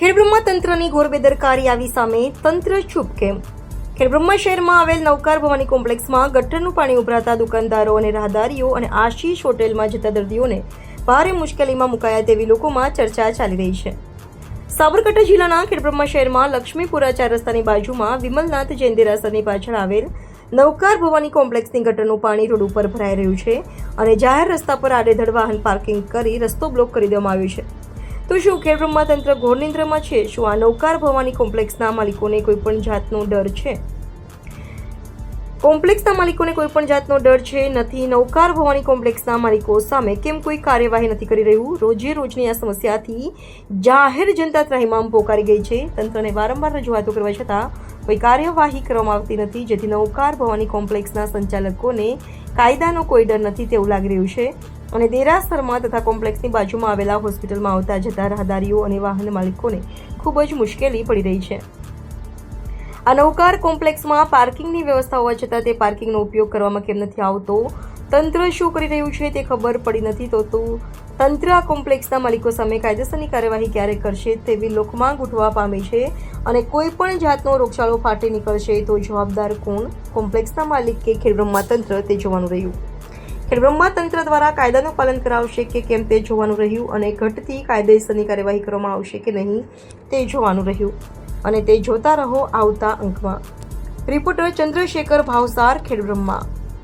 ખેડબ્રહ્મા તંત્રની ઘોર બેદરકારી આવી સામે તંત્ર ચૂપ કેમ? ખેડબ્રહ્મા શહેરમાં આવેલ નવકાર ભવાની કોમ્પ્લેક્સમાં ગટરનું પાણી ઉભરાતા દુકાનદારો અને રાહદારીઓ અને આશીષ હોટેલમાં જતા દર્દીઓને ભારે મુશ્કેલીમાં મુકાયા તેવી લોકોમાં ચર્ચા ચાલી રહી છે. સાબરકાંઠા જિલ્લાના ખેડબ્રહ્મા શહેરમાં લક્ષ્મીપુરા ચાર રસ્તાની બાજુમાં વિમલનાથ જૈન દેરાસરની પાછળ આવેલ નવકાર ભવાની કોમ્પ્લેક્સની ગટરનું પાણી રોડ ઉપર ભરાઈ રહ્યું છે અને જાહેર રસ્તા પર આડેધડ વાહન પાર્કિંગ કરી રસ્તો બ્લોક કરી દેવામાં આવ્યો છે. તો શું ખેડબ્રહ્મા તંત્ર ઘોર નિંદ્રામાં છે? શું આ નૌકાર ભવાની કોમ્પ્લેક્સના માલિકોને કોઈ પણ જાતનો ડર છે? કોમ્પ્લેક્સના માલિકોને કોઈ પણ જાતનો ડર છે? નથી. નૌકાર ભવાની કોમ્પ્લેક્સના માલિકો સામે કેમ કોઈ કાર્યવાહી નથી કરી રહ્યું? રોજે રોજની આ સમસ્યાથી જાહેર જનતા ત્રાહિમામ પોકારી ગઈ છે. તંત્રને વારંવાર રજૂઆતો કરવા છતાં કોઈ કાર્યવાહી કરવામાં આવતી નથી. જેથી નૌકાર ભવાની કોમ્પ્લેક્સના સંચાલકોને કાયદાનો કોઈ ડર નથી તેવું લાગી રહ્યું છે. અને દેરાસરમાં તથા કોમ્પ્લેક્સની બાજુમાં આવેલા હોસ્પિટલમાં આવતા જતા રાહદારીઓ અને વાહન માલિકોને ખૂબ જ મુશ્કેલી પડી રહી છે. આ નવકાર કોમ્પ્લેક્સમાં પાર્કિંગની વ્યવસ્થા હોવા છતાં તે પાર્કિંગનો ઉપયોગ કરવામાં કેમ નથી આવતો? તંત્ર શું કરી રહ્યું છે તે ખબર પડી નથી તો તો તંત્ર આ કોમ્પ્લેક્સના માલિકો સામે કાયદેસરની કાર્યવાહી ક્યારે કરશે તેવી લોકમાંગ ઉઠવા પામી છે અને કોઈ પણ જાતનો રોગચાળો ફાટી નીકળશે તો જવાબદાર કોણ? કોમ્પ્લેક્સના માલિક કે ખેડબ્રહ્મા તંત્ર તે જોવાનું રહ્યું. ખેડબ્રહ્મા તંત્ર દ્વારા કાયદાનું પાલન કરાવશે કે કેમ તે જોવાનું રહ્યું અને ઘટતી કાયદેસરની કાર્યવાહી કરવામાં આવશે કે નહીં તે જોવાનું રહ્યું. અને તે જોતા રહો આવતા અંકમાં. રિપોર્ટર ચંદ્રશેખર ભાવસાર, ખેડબ્રહ્મા.